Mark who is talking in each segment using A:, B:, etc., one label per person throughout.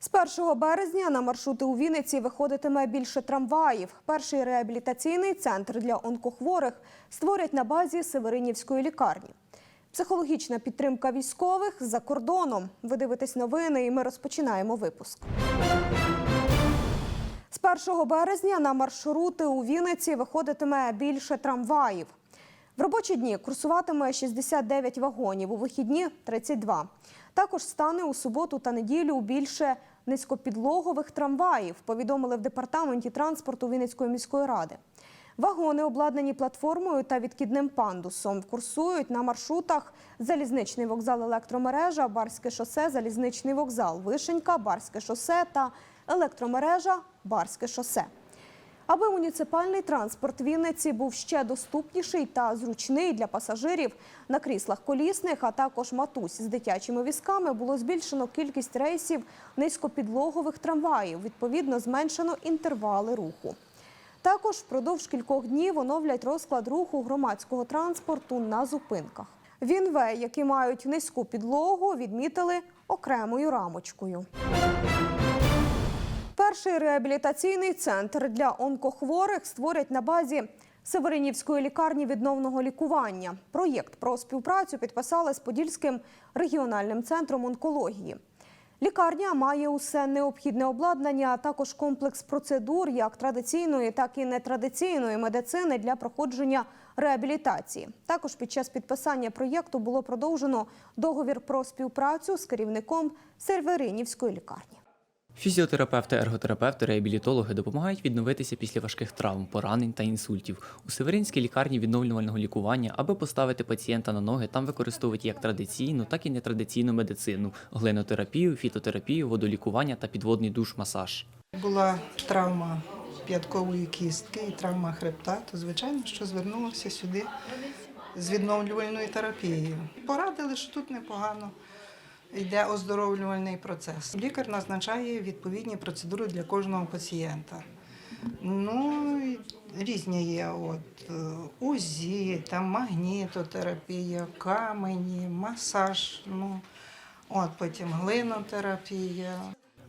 A: З 1 березня на маршрути у Вінниці виходитиме більше трамваїв. Перший реабілітаційний центр для онкохворих створять на базі Северинівської лікарні. Психологічна підтримка військових за кордоном. Ви дивитесь новини, і ми розпочинаємо випуск. З 1 березня на маршрути у Вінниці виходитиме більше трамваїв. В робочі дні курсуватиме 69 вагонів, у вихідні 32. Також стане у суботу та неділю більше низькопідлогових трамваїв, повідомили в департаменті транспорту Вінницької міської ради. Вагони обладнані платформою та відкидним пандусом. Курсують на маршрутах залізничний вокзал електромережа, Барське шосе, залізничний вокзал, Вишенька, Барське шосе та електромережа Барське шосе. Аби муніципальний транспорт Вінниці був ще доступніший та зручний для пасажирів на кріслах колісних, а також матусь з дитячими візками, було збільшено кількість рейсів низькопідлогових трамваїв. Відповідно, зменшено інтервали руху. Також впродовж кількох днів оновлять розклад руху громадського транспорту на зупинках. Вінвей, які мають низьку підлогу, відмітили окремою рамочкою. Перший реабілітаційний центр для онкохворих створять на базі Северинівської лікарні відновного лікування. Проєкт про співпрацю підписали з Подільським регіональним центром онкології. Лікарня має усе необхідне обладнання, а також комплекс процедур як традиційної, так і нетрадиційної медицини для проходження реабілітації. Також під час підписання проєкту було продовжено договір про співпрацю з керівником Северинівської лікарні.
B: Фізіотерапевти, ерготерапевти, реабілітологи допомагають відновитися після важких травм, поранень та інсультів. У Северинській лікарні відновлювального лікування, аби поставити пацієнта на ноги, там використовують як традиційну, так і нетрадиційну медицину, глинотерапію, фітотерапію, водолікування та підводний душ-масаж.
C: Була травма п'яткової кістки і травма хребта, то звичайно, що звернулася сюди з відновлювальною терапією. Порадили, що тут непогано йде оздоровлювальний процес. Лікар назначає відповідні процедури для кожного пацієнта. Ну, різні є от е, УЗІ, там магнітотерапія, камені, масаж, ну, от потім глинотерапія.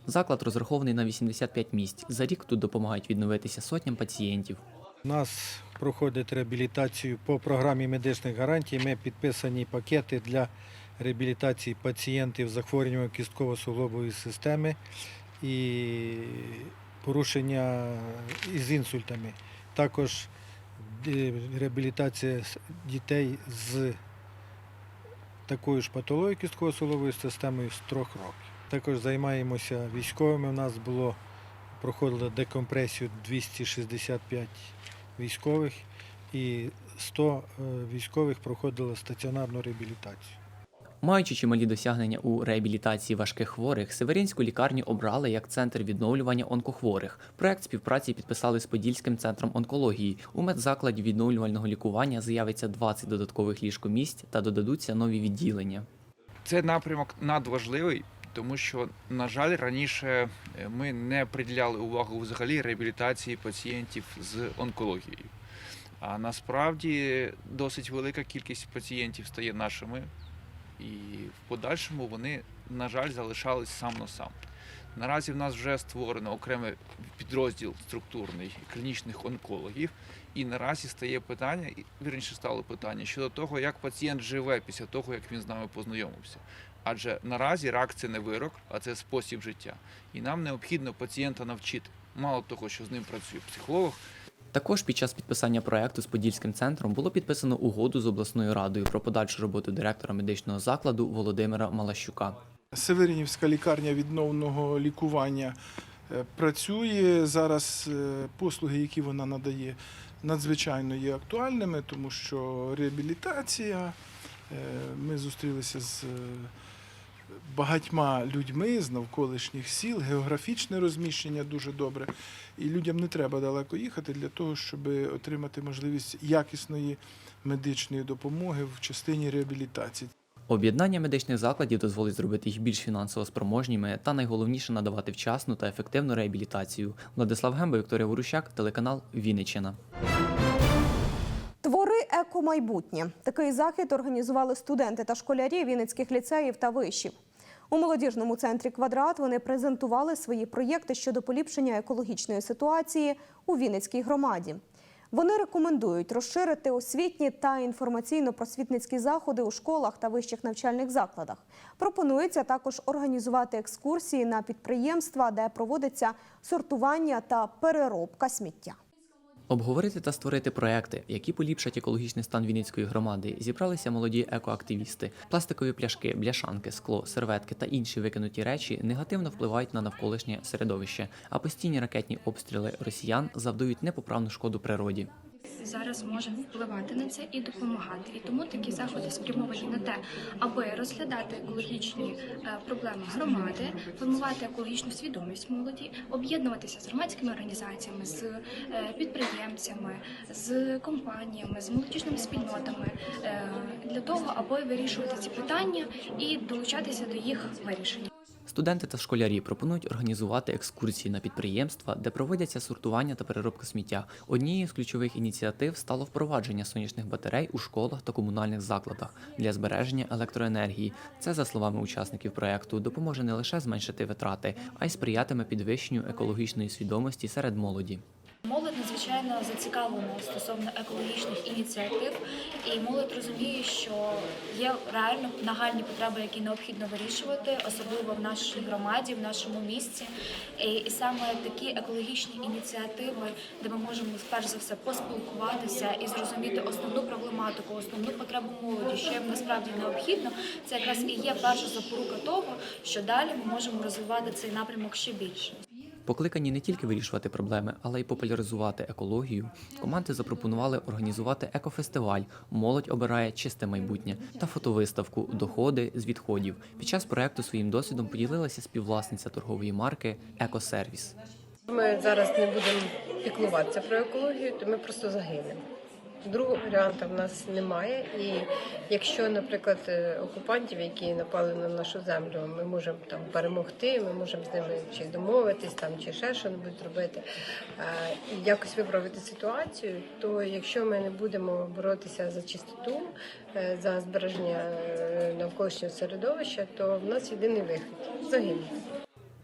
B: Заклад розрахований на 85 місць. За рік тут допомагають відновитися сотням пацієнтів.
D: У нас проходить реабілітацію по програмі медичних гарантій. Ми підписані пакети для реабілітації пацієнтів з захворюванням кістково-суглобової системи і порушення із інсультами. Також е, реабілітація дітей з такою ж патологією кістково-суглобової системою з трьох років. Також займаємося військовими. У нас було проходило декомпресію 265 військових і 100 е, військових проходило стаціонарну реабілітацію.
B: Маючи чималі досягнення у реабілітації важких хворих, Северинську лікарню обрали як центр відновлювання онкохворих. Проект співпраці підписали з Подільським центром онкології. У медзакладі відновлювального лікування з'явиться 20 додаткових ліжкомісць та додадуться нові відділення.
E: Цей напрямок надважливий, тому що, на жаль, раніше е, ми не приділяли увагу взагалі реабілітації пацієнтів з онкологією. А насправді досить велика кількість пацієнтів стає нашими, і в подальшому вони, на жаль, залишались сам на сам. Наразі в нас вже створено окремий підрозділ структурний клінічних онкологів, і наразі стає питання, і, вірніше стало питання щодо того, як пацієнт живе після того, як він з нами познайомився. Адже наразі рак це не вирок, а це спосіб життя. І нам необхідно пацієнта навчити. Мало того, що з ним працює психолог,
B: Також під час підписання проекту з Подільським центром було підписано угоду з обласною радою про подальшу роботу директора медичного закладу Володимира Малащука.
F: Северинівська лікарня відновного лікування е, працює зараз. е, Послуги, які вона надає, надзвичайно є актуальними, тому що реабілітація. е, Ми зустрілися з багатьма людьми з навколишніх сіл, географічне розміщення дуже добре. І людям не треба далеко їхати для того, щоб отримати можливість якісної медичної допомоги в частині реабілітації.
B: Об'єднання медичних закладів дозволить зробити їх більш фінансово спроможніми та найголовніше надавати вчасну та ефективну реабілітацію. Владислав Гемба, Вікторія Ворущак, телеканал Вінниччина.
A: Екомайбутнє. Такий захід організували студенти та школярі Вінницьких ліцеїв та вишів. У молодіжному центрі Квадрат вони презентували свої проєкти щодо поліпшення екологічної ситуації у Вінницькій громаді. Вони рекомендують розширити освітні та інформаційно-просвітницькі заходи у школах та вищих навчальних закладах. Пропонується також організувати екскурсії на підприємства, де проводиться сортування та переробка сміття.
B: Обговорити та створити проекти, які поліпшать екологічний стан Вінницької громади, зібралися молоді екоактивісти. Пластикові пляшки, бляшанки, скло, серветки та інші викинуті речі негативно впливають на навколишнє середовище, а постійні ракетні обстріли росіян завдають непоправну шкоду природі.
G: Зараз можемо впливати на це і допомагати. І тому такі заходи спрямовані на те, аби розглядати екологічні е, проблеми громади, формувати екологічну свідомість молоді, об'єднуватися з громадськими організаціями, з е, підприємцями, з компаніями, з молодіжними спільнотами е, для того, аби вирішувати ці питання і долучатися до їх вирішення.
B: Студенти та школярі пропонують організувати екскурсії на підприємства, де проводяться сортування та переробка сміття. Однією з ключових ініціатив стало впровадження сонячних батарей у школах та комунальних закладах для збереження електроенергії. Це, за словами учасників проекту, допоможе не лише зменшити витрати, а й сприятиме підвищенню екологічної свідомості серед молоді.
G: Молодь надзвичайно зацікавлена стосовно екологічних ініціатив, і молодь розуміє, що є реально нагальні потреби, які необхідно вирішувати, особливо в нашій громаді, в нашому місті. І, саме такі екологічні ініціативи, де ми можемо перш за все поспілкуватися і зрозуміти основну проблематику, основну потребу молоді, що їм насправді необхідно, це якраз і є перша запорука того, що далі ми можемо розвивати цей напрямок ще більше.
B: Покликані не тільки вирішувати проблеми, але й популяризувати екологію. Команди запропонували організувати екофестиваль Молодь обирає чисте майбутнє та фотовиставку Доходи з відходів. Під час проекту своїм досвідом поділилася співвласниця торгової марки Екосервіс.
H: Ми зараз не будемо піклуватися про екологію, то ми просто загинемо. Другого варіанту в нас немає. І якщо, наприклад, е, окупантів, які напали на нашу землю, ми можемо там перемогти, ми можемо з ними чи домовитись, там чи ще щось робити, е, і якось виправити ситуацію, то якщо ми не будемо боротися за чистоту, е, за збереження навколишнього середовища, то в нас єдиний вихід загинути.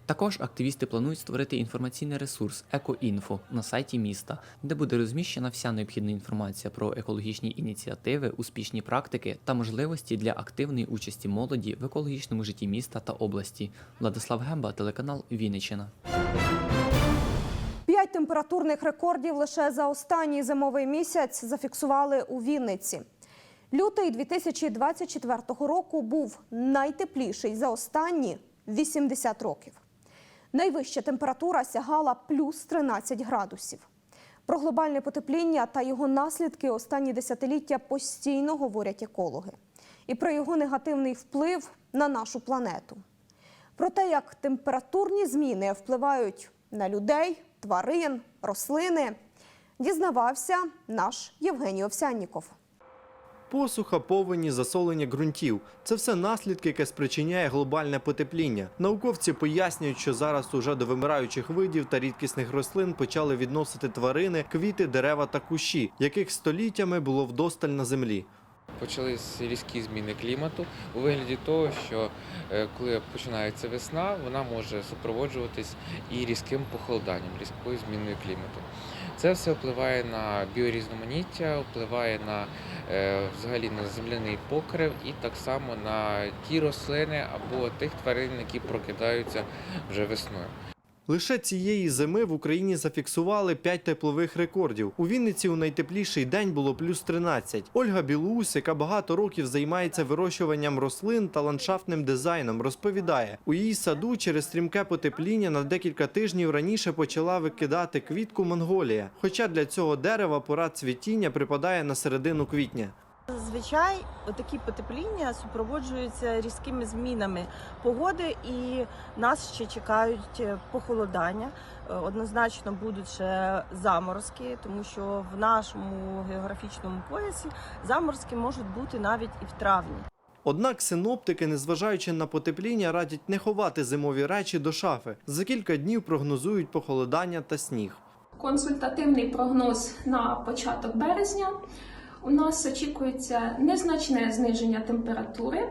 B: Також активісти планують створити інформаційний ресурс «Екоінфо» на сайті міста, де буде розміщена вся необхідна інформація про екологічні ініціативи, успішні практики та можливості для активної участі молоді в екологічному житті міста та області. Владислав Гемба, телеканал Вінниччина.
A: П'ять температурних рекордів лише за останній зимовий місяць зафіксували у Вінниці. Лютий 2024 року був найтепліший за останні 80 років. Найвища температура сягала плюс 13 градусів. Про глобальне потепління та його наслідки останні десятиліття постійно говорять екологи. І про його негативний вплив на нашу планету. Про те, як температурні зміни впливають на людей, тварин, рослини, дізнавався наш Євгеній Овсянніков.
I: Посуха, повені, засолення ґрунтів це все наслідки, яке спричиняє глобальне потепління. Науковці пояснюють, що зараз уже до вимираючих видів та рідкісних рослин почали відносити тварини, квіти, дерева та кущі, яких століттями було вдосталь на землі.
J: Почались різкі зміни клімату у вигляді того, що е, коли починається весна, вона може супроводжуватись і різким похолоданням, різкою зміною клімату. Це все впливає на біорізноманіття, впливає на е, взагалі на земляний покрив і так само на ті рослини або тих тварин, які прокидаються вже весною.
I: Лише цієї зими в Україні зафіксували 5 теплових рекордів. У Вінниці у найтепліший день було плюс 13. Ольга Білоус, яка багато років займається вирощуванням рослин та ландшафтним дизайном, розповідає, у її саду через стрімке потепління на декілька тижнів раніше почала викидати квітку Монголія. Хоча для цього дерева пора цвітіння припадає на середину квітня.
K: Зазвичай такі потепління супроводжуються різкими змінами погоди, і нас ще чекають е, похолодання. Е, Однозначно будуть ще заморозки, тому що в нашому географічному поясі заморозки можуть бути навіть і в травні.
I: Однак синоптики, незважаючи на потепління, радять не ховати зимові речі до шафи. За кілька днів прогнозують похолодання та сніг.
L: Консультативний прогноз на початок березня. У нас очікується незначне зниження температури,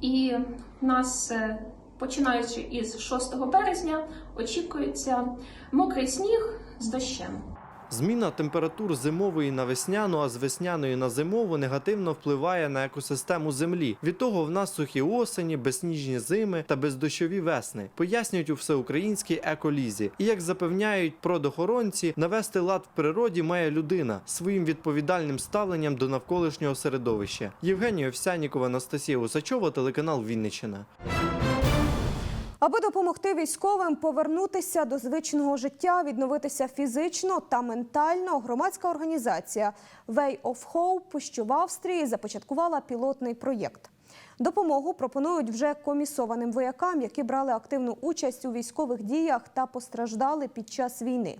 L: і у нас, е, починаючи із 6 березня, очікується мокрий сніг з дощем.
I: Зміна температур зимової на весняну, а з весняної на зимову негативно впливає на екосистему землі. Від того в нас сухі осені, безсніжні зими та бездощові весни, пояснюють у всеукраїнській еколізі. І як запевняють продохоронці, навести лад в природі має людина своїм відповідальним ставленням до навколишнього середовища. Євгенія Овсянікова, Анастасія Усачова, телеканал Вінниччина.
A: Аби допомогти військовим повернутися до звичного життя, відновитися фізично та ментально, громадська організація Way of Hope, що в Австрії започаткувала пілотний проєкт. Допомогу пропонують вже комісованим воякам, які брали активну участь у військових діях та постраждали під час війни.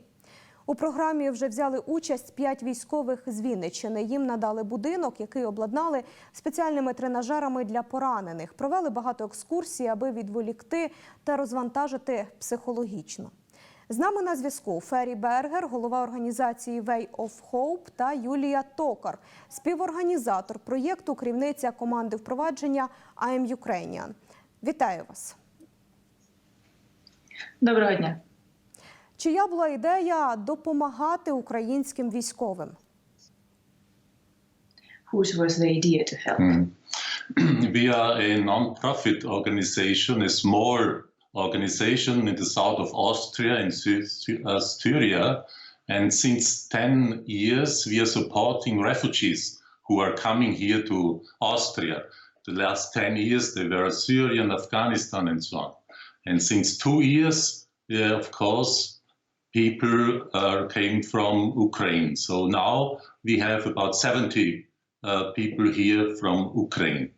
A: У програмі вже взяли участь п'ять військових з Вінниччини. Їм надали будинок, який обладнали спеціальними тренажерами для поранених. Провели багато екскурсій, аби відволікти та розвантажити психологічно. З нами на зв'язку Фері Бергер, голова організації Way of Hope та Юлія Токар, співорганізатор проєкту, керівниця команди впровадження I'm Ukrainian. Вітаю вас!
M: Доброго дня.
A: Чия була ідея допомагати українським військовим?
M: Whose was the idea to help?
N: Mm. we are a non-profit organization, a small organization in the south of Austria, in Sy- Sy- uh, Styria. And since 10 years, we are supporting refugees who are coming here to Austria. The last 10 years, they were Syria and Afghanistan and so on. And since two years, uh, of course, people uh, came from Ukraine. So now we have about 70 uh, people here from Ukraine.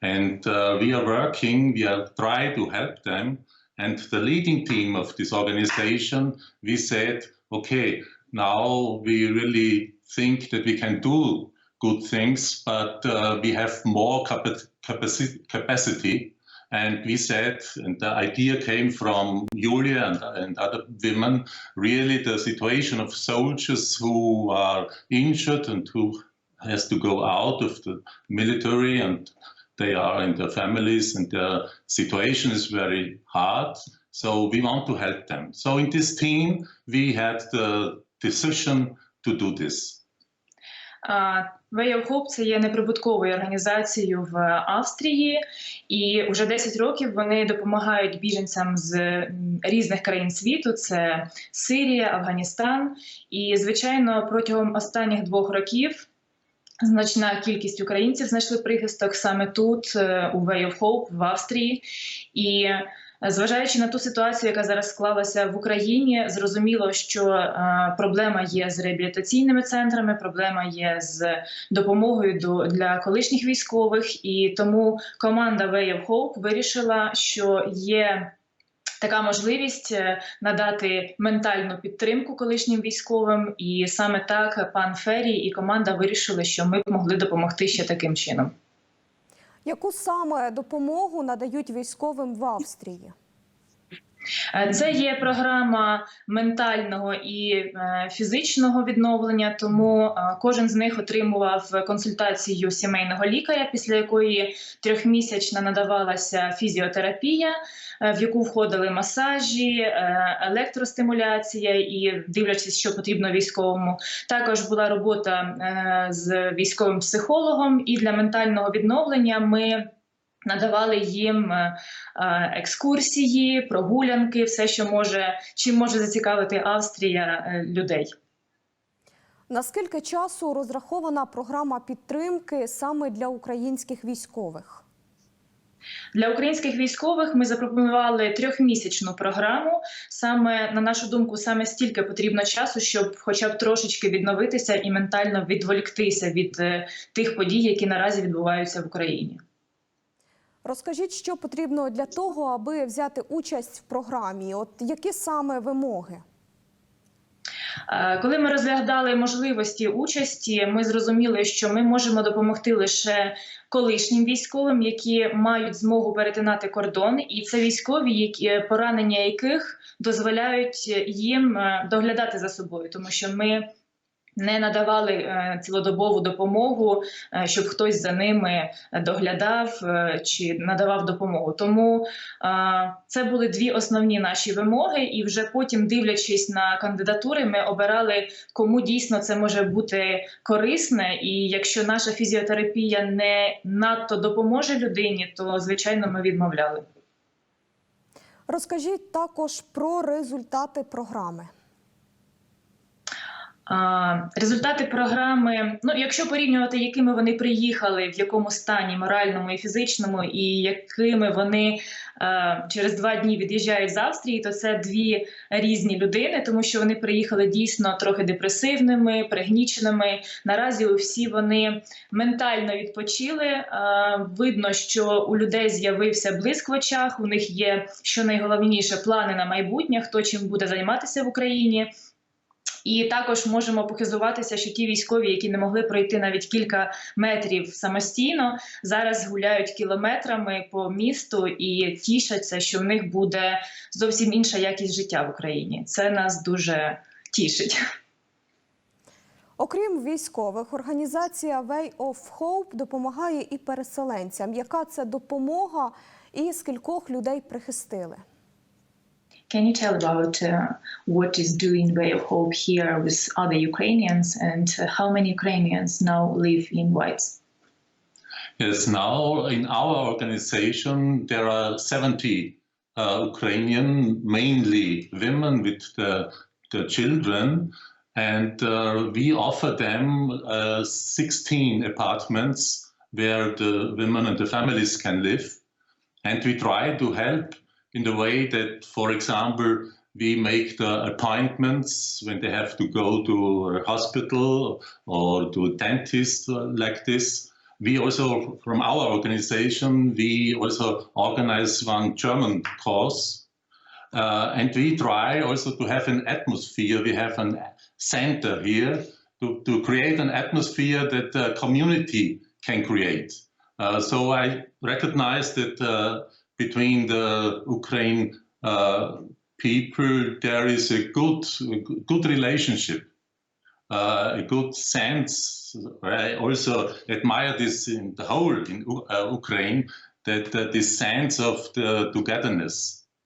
N: And uh, we are working, we are trying to help them. And the leading team of this organization, we said, okay, now we really think that we can do good things, but uh, we have more capa- capacity, capacity. And we said, and the idea came from Julia and, and other women, really the situation of soldiers who are injured and who has to go out of the military and they are in their families and their situation is very hard. So we want to help them. So in this team, we had the decision to do this.
M: А, Way of Hope – це є неприбутковою організацією в Австрії, і вже 10 років вони допомагають біженцям з різних країн світу: це Сирія, Афганістан. І, звичайно, протягом останніх двох років значна кількість українців знайшли прихисток саме тут, е, у Way of Hope в Австрії. І Зважаючи на ту ситуацію, яка зараз склалася в Україні, зрозуміло, що е, проблема є з реабілітаційними центрами, проблема є з допомогою до для колишніх військових, і тому команда Way of Hope вирішила, що є. Така можливість е, надати ментальну підтримку колишнім військовим, і саме так пан Феррі і команда вирішили, що ми б могли допомогти ще таким чином.
A: Яку саме допомогу надають військовим в Австрії?
M: Е, Це є програма ментального і е, фізичного відновлення, тому е, кожен з них отримував консультацію сімейного лікаря, після якої трьохмісячна надавалася фізіотерапія, в яку входили масажі, електростимуляція і дивлячись, що потрібно військовому. Також була робота з військовим психологом, і для ментального відновлення ми. Надавали їм е, е, екскурсії, прогулянки, все, що може чим може зацікавити Австрія е, людей.
A: Наскільки часу розрахована програма підтримки саме для українських військових?
M: Для українських військових ми запропонували трьохмісячну програму. Саме на нашу думку, саме стільки потрібно часу, щоб, хоча б трошечки відновитися і ментально відволіктися від тих подій, які наразі відбуваються в Україні.
A: Розкажіть, що потрібно для того, аби взяти участь в програмі? От які саме вимоги?
M: Е, Коли ми розглядали можливості участі, ми зрозуміли, що ми можемо допомогти лише колишнім військовим, які мають змогу перетинати кордон, і це військові, які поранення яких дозволяють їм е, доглядати за собою, тому що ми. Не надавали е, цілодобову допомогу, е, щоб хтось за ними доглядав е, чи надавав допомогу. Тому це були дві основні наші вимоги, і вже потім, дивлячись на кандидатури, ми обирали, кому дійсно це може бути корисне. І якщо наша фізіотерапія не надто допоможе людині, то звичайно ми відмовляли.
A: Розкажіть також про результати програми.
M: Результати програми, ну якщо порівнювати, якими вони приїхали, в якому стані моральному і фізичному, і якими вони е, через два дні від'їжджають з Австрії, то це дві різні людини, тому що вони приїхали дійсно трохи депресивними, пригніченими. Наразі всі вони ментально відпочили. Е, видно, що у людей з'явився блиск в очах. У них є що найголовніше плани на майбутнє, хто чим буде займатися в Україні. І також можемо похизуватися, що ті військові, які не могли пройти навіть кілька метрів самостійно, зараз гуляють кілометрами по місту і тішаться, що в них буде зовсім інша якість життя в Україні. Це нас дуже тішить.
A: Окрім військових, організація Way of Hope допомагає і переселенцям. Яка це допомога і скількох людей прихистили?
M: Can you tell about uh, what is doing Way of Hope here with other Ukrainians and uh, how many Ukrainians now live in Whites?
N: Yes, now in our organization, there are 70 uh, Ukrainian, mainly women with the, the children, and uh, we offer them uh, 16 apartments where the women and the families can live. And we try to help in the way that, for example, we make the appointments when they have to go to a hospital or to a dentist like this. We also, from our organization, we also organize one German course. Uh, and we try also to have an atmosphere. We have a center here to, to create an atmosphere that the community can create. Uh, so I recognize that uh, between the Ukraine uh, people there is a good, good relationship, uh, a good sense. I also admire this in the whole in uh, Ukraine that this sense of the togetherness.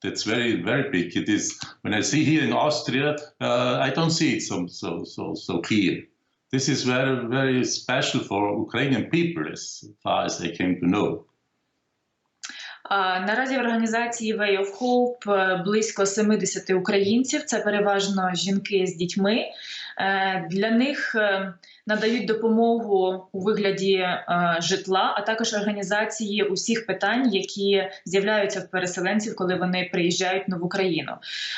N: That's very very big. It is when I see here in Austria, uh, I don't see it so so so so clear. This is very very special for Ukrainian people, as far as I came to know.
M: Наразі в організації Way of Hope е, близько 70 українців. Це переважно жінки з дітьми. Е, Для них е, надають допомогу у вигляді житла, а також організації усіх питань, які з'являються в переселенців, коли вони приїжджають в нову країну.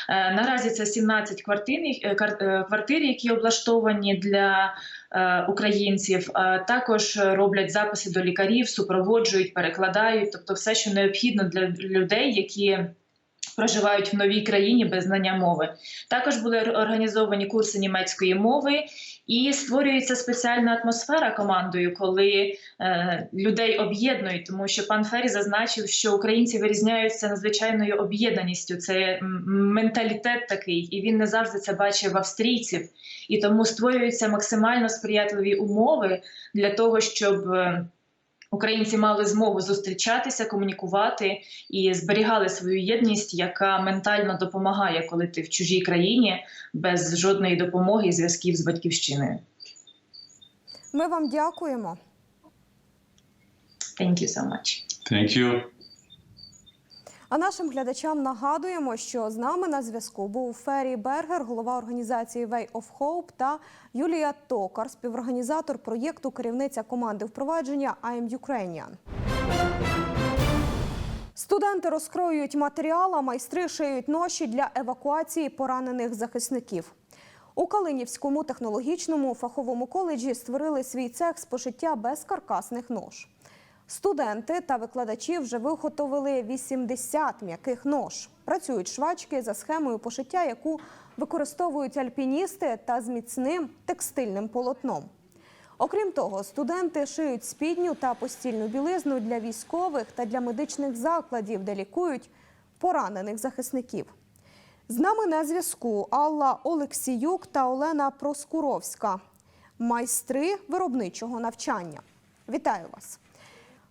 M: Наразі це 17 квартир, які облаштовані для українців. Е, Також роблять записи до лікарів, супроводжують, перекладають, тобто все, що необхідно для людей, які. Проживають в новій країні без знання мови. Також були організовані курси німецької мови і створюється спеціальна атмосфера командою, коли е, людей об'єднують, тому що пан Фері зазначив, що українці вирізняються надзвичайною об'єднаністю. Це менталітет такий, і він не завжди це бачив в австрійців. І тому створюються максимально сприятливі умови для того, щоб. Українці мали змогу зустрічатися, комунікувати і зберігали свою єдність, яка ментально допомагає, коли ти в чужій країні без жодної допомоги і зв'язків з батьківщиною.
A: Ми вам дякуємо.
M: Thank you so much.
N: Thank you.
A: А нашим глядачам нагадуємо, що з нами на зв'язку був Фері Бергер, голова організації Way of Hope, та Юлія Токар, співорганізатор проєкту, керівниця команди впровадження I am Ukrainian. Студенти розкроюють матеріал, а майстри шиють ноші для евакуації поранених захисників. У Калинівському технологічному фаховому коледжі створили свій цех з пошиття безкаркасних нож. Студенти та викладачі вже виготовили 80 м'яких нож. Працюють швачки за схемою пошиття, яку використовують альпіністи та з міцним текстильним полотном. Окрім того, студенти шиють спідню та постільну білизну для військових та для медичних закладів, де лікують поранених захисників. З нами на зв'язку Алла Олексіюк та Олена Проскуровська, майстри виробничого навчання. Вітаю вас!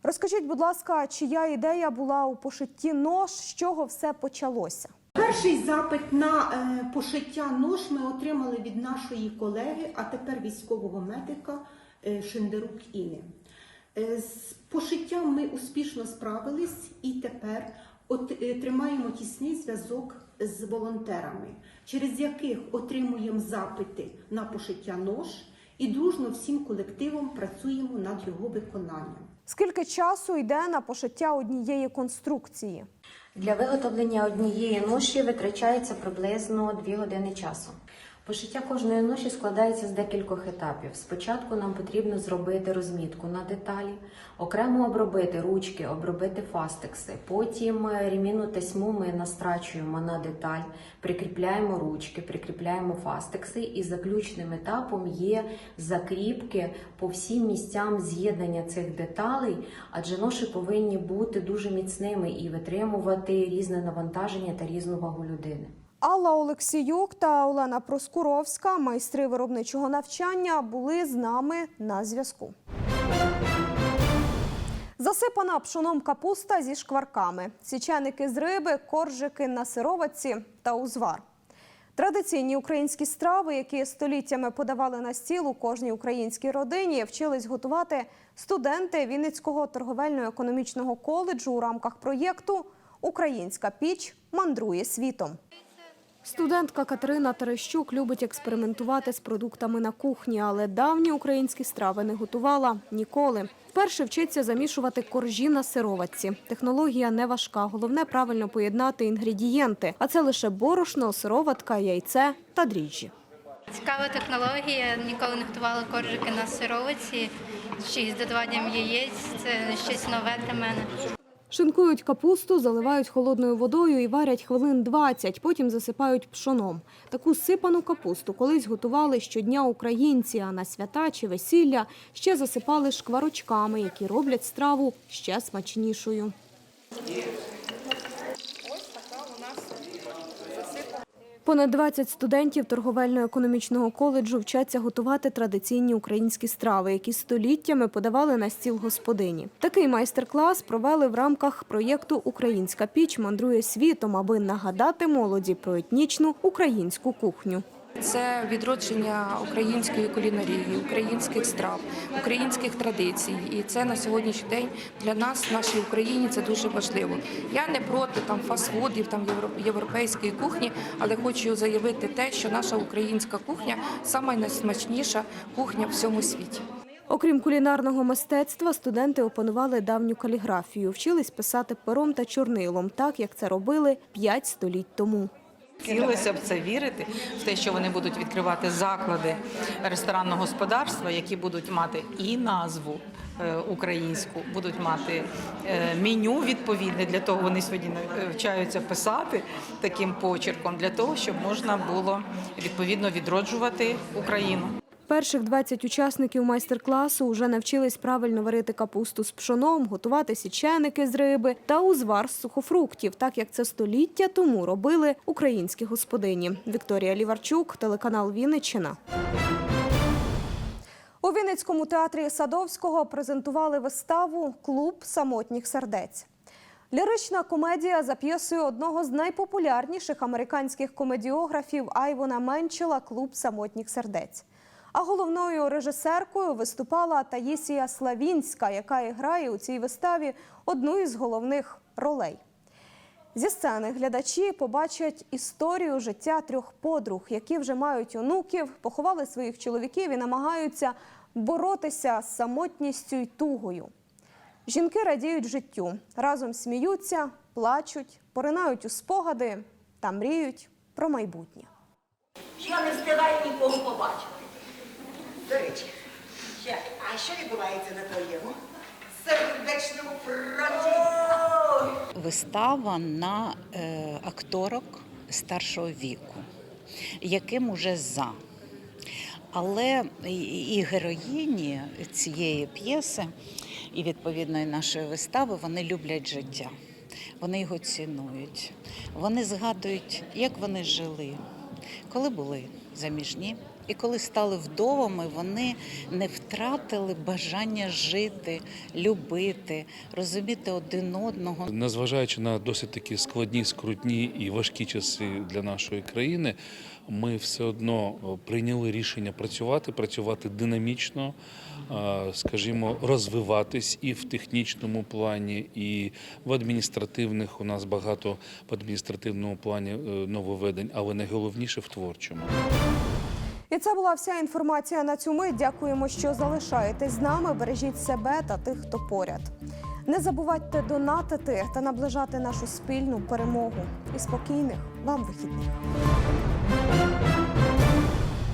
A: Розкажіть, будь ласка, чия ідея була у пошитті нож, з чого все почалося?
O: Перший запит на е, пошиття нож ми отримали від нашої колеги, а тепер військового медика е, Шендерук Іни. Е, З пошиттям ми успішно справились і тепер тримаємо тісний зв'язок з волонтерами, через яких отримуємо запити на пошиття нож і дружно всім колективом працюємо над його виконанням.
A: Скільки часу йде на пошиття однієї конструкції?
P: Для виготовлення однієї ноші витрачається приблизно 2 години часу. Пошиття кожної ноші складається з декількох етапів. Спочатку нам потрібно зробити розмітку на деталі, окремо обробити ручки, обробити фастекси. Потім е, рімінну тесьму ми настрачуємо на деталь, прикріпляємо ручки, прикріпляємо фастекси, і заключним етапом є закріпки по всім місцям з'єднання цих деталей, адже ноші повинні бути дуже міцними і витримувати різне навантаження та різну вагу людини.
A: Алла Олексіюк та Олена Проскуровська, майстри виробничого навчання, були з нами на зв'язку. Засипана пшоном капуста зі шкварками, січеники з риби, коржики на сироватці та узвар. Традиційні українські страви, які століттями подавали на стіл у кожній українській родині, вчились готувати студенти Вінницького торговельно-економічного коледжу у рамках проєкту Українська піч мандрує світом. Студентка Катерина Терещук любить експериментувати з продуктами на кухні, але давні українські страви не готувала ніколи. Вперше вчиться замішувати коржі на сироватці. Технологія не важка, головне правильно поєднати інгредієнти. А це лише борошно, сироватка, яйце та дріжджі.
Q: Цікава технологія. Ніколи не готувала коржики на сировиці чи з додаванням яєць. Це щось нове для мене.
A: Шинкують капусту, заливають холодною водою і варять хвилин 20, потім засипають пшоном. Таку сипану капусту колись готували щодня українці, а на свята чи весілля ще засипали шкварочками, які роблять страву ще смачнішою. Понад 20 студентів торговельно-економічного коледжу вчаться готувати традиційні українські страви, які століттями подавали на стіл господині. Такий майстер-клас провели в рамках проєкту Українська піч мандрує світом, аби нагадати молоді про етнічну українську кухню.
R: Це відродження української кулінарії, українських страв, українських традицій. І це на сьогоднішній день для нас, нашій Україні, це дуже важливо. Я не проти там фастфудів, там євро- європейської кухні, але хочу заявити те, що наша українська кухня сама найсмачніша кухня в всьому світі.
A: Окрім кулінарного мистецтва, студенти опанували давню каліграфію, вчились писати пером та чорнилом, так як це робили п'ять століть тому.
S: Хотілося б це вірити в те, що вони будуть відкривати заклади ресторанного господарства, які будуть мати і назву е, українську, будуть мати е, меню відповідне. Для того вони сьогодні навчаються писати таким почерком, для того, щоб можна було відповідно відроджувати Україну.
A: Перших 20 учасників майстер-класу вже навчились правильно варити капусту з пшоном, готувати січеники з риби та узвар з сухофруктів, так як це століття тому робили українські господині. Вікторія Ліварчук, телеканал Вінниччина. У Вінницькому театрі Садовського презентували виставу Клуб самотніх сердець. Лірична комедія за п'єсою одного з найпопулярніших американських комедіографів Айвона Менчела Клуб самотніх сердець. А головною режисеркою виступала Таїсія Славінська, яка і грає у цій виставі одну із головних ролей. Зі сцени глядачі побачать історію життя трьох подруг, які вже мають онуків, поховали своїх чоловіків і намагаються боротися з самотністю й тугою. Жінки радіють життю, разом сміються, плачуть, поринають у спогади та мріють про майбутнє.
T: Я не встигаю нікого побачити. До речі, ще, а що відбувається на твоєму сердечному фронті?
U: Вистава на е, акторок старшого віку. яким уже за. Але і- героїні цієї п'єси, і відповідно і нашої вистави, вони люблять життя. Вони його цінують. Вони згадують, як вони жили, коли були заміжні. І коли стали вдовами, вони не втратили бажання жити, любити, розуміти один одного.
V: Незважаючи на досить такі складні, скрутні і важкі часи для нашої країни, ми все одно прийняли рішення працювати, працювати динамічно, е, скажімо, розвиватись і в технічному плані, і в адміністративних. У нас багато в адміністративному плані е, нововведень, але найголовніше в творчому.
A: І це була вся інформація на цю мить. Дякуємо, що залишаєтесь з нами. Бережіть себе та тих, хто поряд. Не забувайте донатити та наближати нашу спільну перемогу. І спокійних вам вихідних.